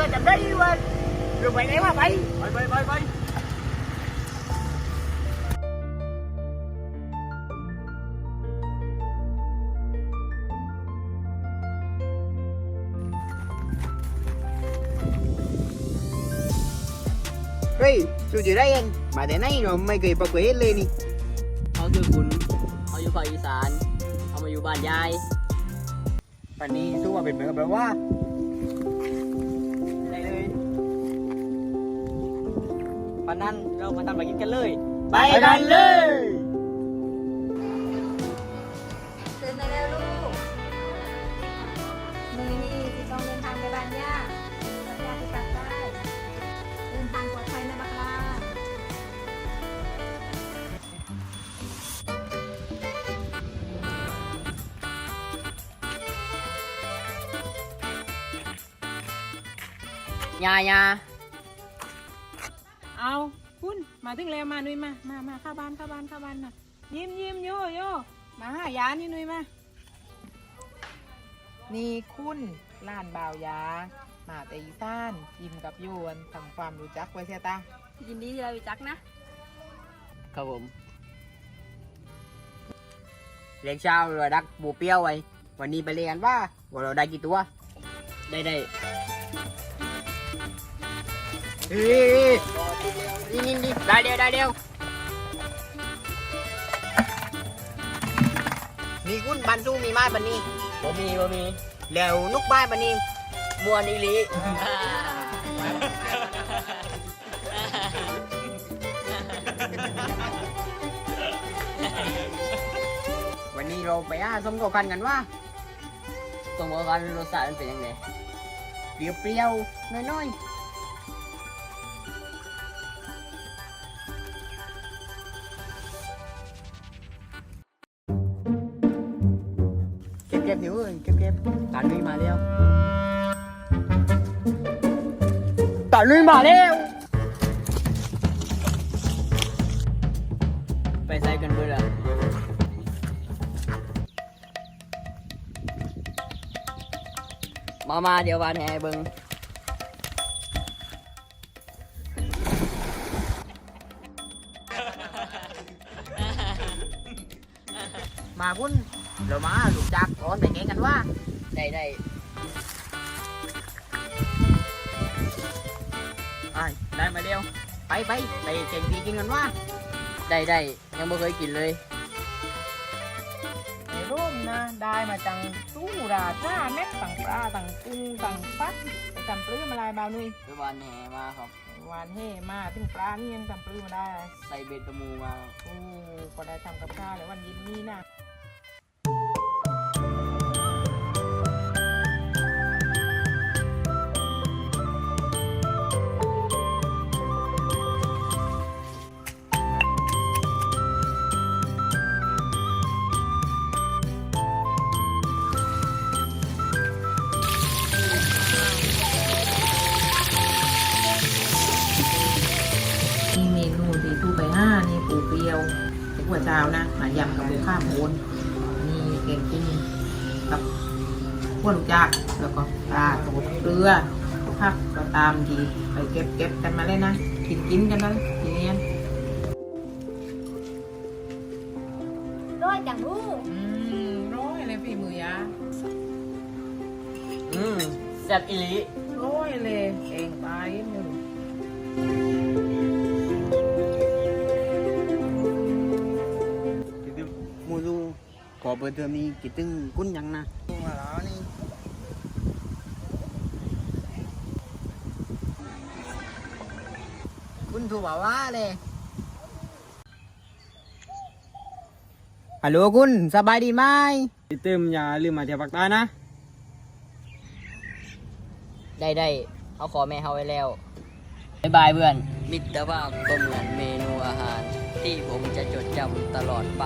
ไปไหนวะไปไปไปไปไปเฮ้ยจู่จีได้เองมาแต่ไหนเราไม่เคยประกวดเลยนี่เขาคือคุณเขาอยู่ภาคอีสานเขามาอยู่บ้านยาย ปันนี้สู้ว่าเป็นเหมือนกับแบบว่า ปันนั้นเรามาทำอะไรกินกันเลย ไปกันเลยตื่นได้แล้วลูกมือนี่ที่ต้องเดินทางไปบ้านย่าบ้านย่าที่ปากใต้เดินทางปลอดภัยนะบักลาย่าย่า เอาคุณมาถึงแล้วมาหนุ่ยมา มามาเข้าบ้านเข้าบ้านเข้าบ้านนะยิ้มยิ้มโยโยมาหายานี่หนุ่ยมา นี่คุณล้านบ่าวยา มาแต่อีสานยิ้มกับโยนทำความรู้จักไว้เสียตายินดีที่เรารู้จักนะครับผมเลี้ยงเช้าเราดักบูเปรี้ยวไว้ วันนี้ไปเรียนว่าว่าเราได้กี่ตัว ได้ได้ เฮ้ยนี่นี่นี่ได้เดียวได้เดียวนี่คุณบันสู้มีไม้บันนี้บ่มีบ่มีแล้วนุกบ้บันนี้มวนอีหลีวันนี้เราไปอาสมกับกันกันว่าตรงบอกกันรสชาติมันเป็นยังไงเปรี้ยวๆน้อยๆ เก็บๆอยู่เอ้ยเก็บๆตาลุยมาแล้วตาลุ ยมาแล้วไปใส่กันเบื่อละมามาเดี๋ยววานแห่เบิงมาพุ่นเรามาลูกจักร้อนไปแข่งกันว่า ได้ได้ไอ้ได้มาเร็วไปไปไปเก่งดีกินกันว่า ได้ได้ยังไม่เคยกินเลยในร่มนะ ได้มาจังตู้ราจ้าเม็ดต่างปลาต่างกุ้งต่างฟักไปจำปลื้มอะไรบ่าวหนุ่ยไปวานแห่มาครับหวานเฮ่มาถึงปลานี่ยังจำปลื้มมาได้ ใส่เบ็ดประมูมาโอ้ก็ได้ทำกับข้าวเลยวันเยินนี้นะ เจ้านะมายำกับหมูข้าวโพนนี่แกงจิ้มกับข้าวลูกจากแล้วก็ปลาโตดเกลือผักก็ตามดีไปเก็บเก็บกันมาเลยนะกินกินกันนะทีนี้ร้อยจังลูกอืมร้อยเลยพี่มือยาอืมแซ่บอีหลีร้อยเลยเองไปหนึ่ อเปิดเทอมนี้คิดถึงคุณยังนะมาแล้วนี่คุณถูกบอกว่าเลยฮัลโหลคุณสบายดีไหมพี่เติมอย่าลืมมาเที่ยวภาคใต้นะ ได้ได้เขาขอแม่เขาไว้แล้วบายบายเพื่อน มิตรภาพก็เหมือนเมนูอาหาร ที่ผมจะจดจำตลอดไป